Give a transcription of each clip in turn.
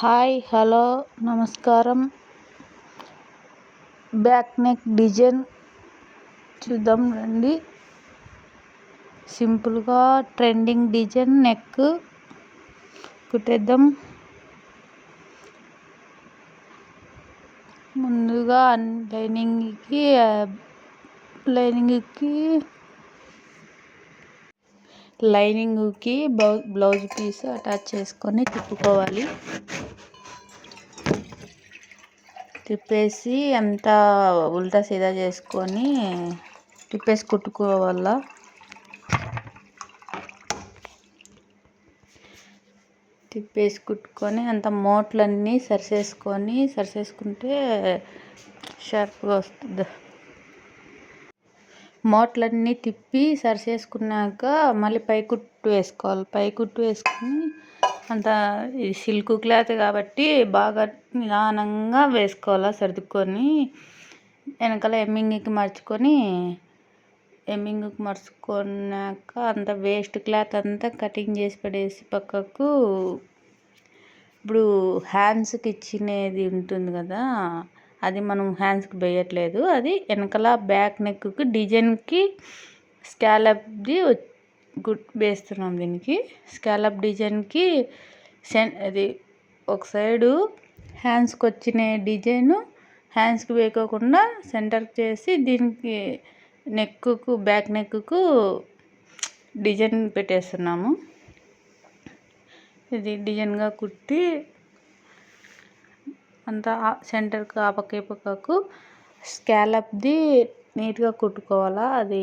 Hi hello నమస్కారం. Back neck design చూద్దాం రండి. సింపుల్గా ట్రెండింగ్ డిజైన్ నెక్ కుట్టేద్దాం. ముందుగా లైనింగ్కి లైనింగ్కి లైనింగ్కి బ్లౌజ్ పీస్ అటాచ్ చేసుకొని తిప్పుకోవాలి. తిప్పేసి అంతా ఉల్టా సీదా చేసుకొని తిప్పేసి కుట్టుకోవాల. తిప్పేసి కుట్టుకొని అంత మోట్లన్నీ సరిసేసుకొని సరిచేసుకుంటే షార్ప్గా వస్తుంది. మోట్లన్నీ తిప్పి సరిచేసుకున్నాక మళ్ళీ పై కుట్టు వేసుకోవాలి. పై కుట్టు వేసుకొని అంత సిల్క్ క్లాత్ కాబట్టి బాగా నిదానంగా వేసుకోవాలి సర్దుకొని వెనకాల ఎమ్మింగ్కి మర్చుకొని ఎమ్మింగ్కి మర్చుకున్నాక అంత వేస్ట్ క్లాత్ అంతా కటింగ్ చేసి పడేసి పక్కకు ఇప్పుడు హ్యాండ్స్కి ఇచ్చినది ఉంటుంది కదా అది మనం హ్యాండ్స్కి వేయట్లేదు అది వెనకాల బ్యాక్ నెక్కి డిజైన్కి స్కాలప్ది గుడ్ వేస్తున్నాం దీనికి. స్కాలప్ డిజైన్కి సెన్ అది ఒక సైడు హ్యాండ్స్కి వచ్చిన డిజైను హ్యాండ్స్కి వేయకోకుండా సెంటర్ చేసి దీనికి నెక్కు బ్యాక్ నెక్కు డిజైన్ పెట్టేస్తున్నాము. ఇది డిజైన్గా కుట్టి అంతా సెంటర్కి ఆ పక్క ఈ పక్కకు స్కాలప్ది నీట్గా కుట్టుకోవాలా. అది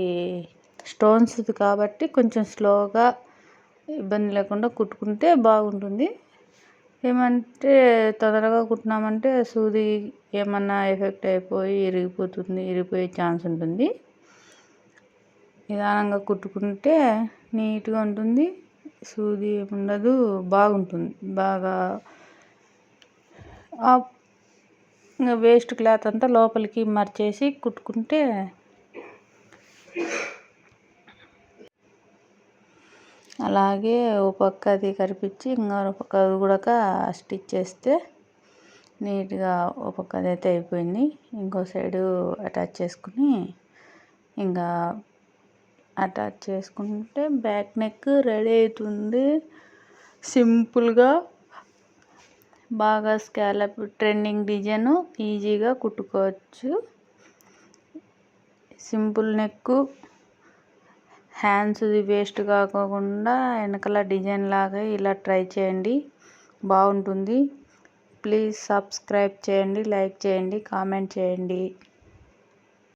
స్టోన్స్ది కాబట్టి కొంచెం స్లోగా ఇబ్బంది లేకుండా కుట్టుకుంటే బాగుంటుంది. ఏమంటే తొందరగా కుట్టినామంటే సూది ఏమన్నా ఎఫెక్ట్ అయిపోయి ఇరిగిపోతుంది ఇరిగిపోయే ఛాన్స్ ఉంటుంది. నిదానంగా కుట్టుకుంటే నీట్గా ఉంటుంది సూది ఉండదు బాగుంటుంది. బాగా ఇంకా వేస్ట్ క్లాత్ అంతా లోపలికి మర్చేసి కుట్టుకుంటే అలాగే ఓ పక్క అది కరిపించి ఇంకా ఒక పక్క అది కూడా స్టిచ్ చేస్తే నీట్గా ఒక పక్క అదైతే అయిపోయింది. ఇంకో సైడు అటాచ్ చేసుకుని ఇంకా అటాచ్ చేసుకుంటే బ్యాక్ నెక్ రెడీ అవుతుంది. సింపుల్గా బాగా స్కాలప్ ట్రెండింగ్ డిజైన్ ఈజీగా కుట్టుకోవచ్చు. సింపుల్ నెక్ హ్యాండ్స్ది వేస్ట్ కాకోకుండా వెనకల డిజైన్ లాగా ఇలా ట్రై చేయండి. బాగుంటుంది. ప్లీజ్ సబ్స్క్రైబ్ చేయండి లైక్ చేయండి కామెంట్ చేయండి.